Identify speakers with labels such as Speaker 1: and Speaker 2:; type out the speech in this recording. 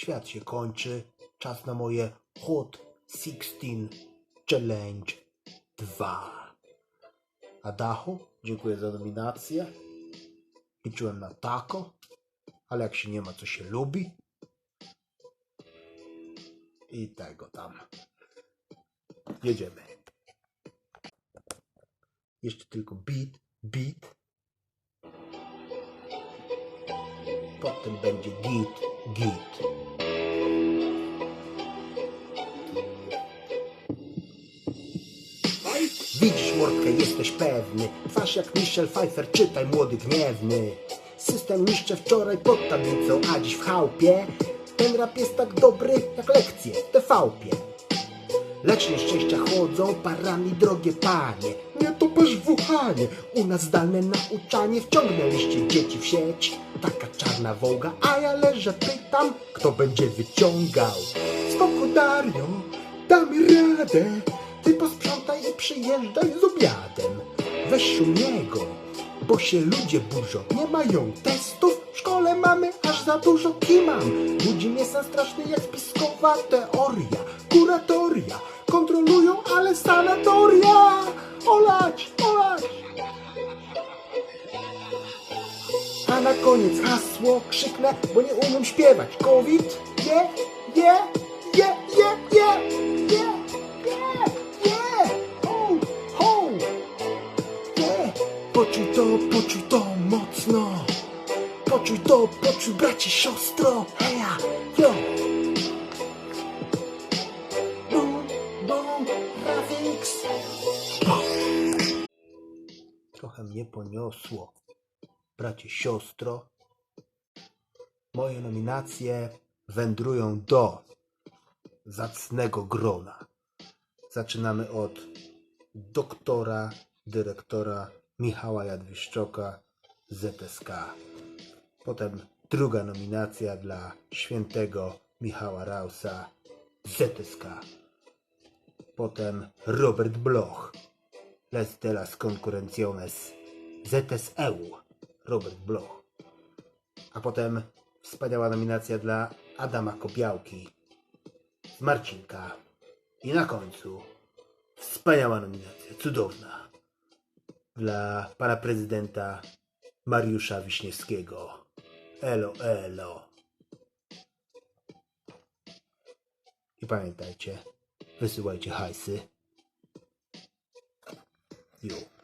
Speaker 1: Świat się kończy. Czas na moje Hot 16 Challenge 2. Adachu, dziękuję za nominację. Liczyłem na tako, ale jak się nie ma, co się lubi. I tego tam. Jedziemy. Jeszcze tylko beat, beat. Potem będzie git, git. Widzisz mordkę, jesteś pewny. Twarz jak Michel Pfeiffer, czytaj młody gniewny. System niszczę wczoraj pod tablicą, a dziś w chałupie. Ten rap jest tak dobry jak lekcje w TVP Lecz nieszczęścia chodzą parami, drogie panie. Nie to włuchanie U nas zdalne nauczanie Wciągnęliście dzieci w sieć Taka czarna wołga A ja leżę, pytam Kto będzie wyciągał. Spoko Dario Damy radę Ty posprzątaj i przyjeżdżaj z obiadem. Weź szumniego Bo się ludzie burzą Nie mają testów W szkole mamy aż za dużo kimam Budzi mnie sen straszny jak spiskowa teoria. Kuratoria Kontrolują, ale sanatoria A na koniec hasło krzyknę, bo nie umiem śpiewać. COVID, je, je, je, je, je, je, je, je, ho, ho, je. Poczuj to, poczuj to mocno. Poczuj to, poczuj bracie, siostro. Heja, yo. Boom, boom, Rafix. Trochę mnie poniosło bracie, siostro. Moje nominacje wędrują do zacnego grona. Zaczynamy od doktora, dyrektora Michała Jadwiszczoka ZSK. Potem druga nominacja dla świętego Michała Rausa ZSK. Potem Robert Bloch. Les de las Concurenciones ZSEU. Robert Bloch. A potem wspaniała nominacja dla Adama Kobiałki z Marcinka. I na końcu wspaniała nominacja, cudowna, dla pana prezydenta Mariusza Wiśniewskiego. Elo, elo. I pamiętajcie, wysyłajcie hajsy. Jo.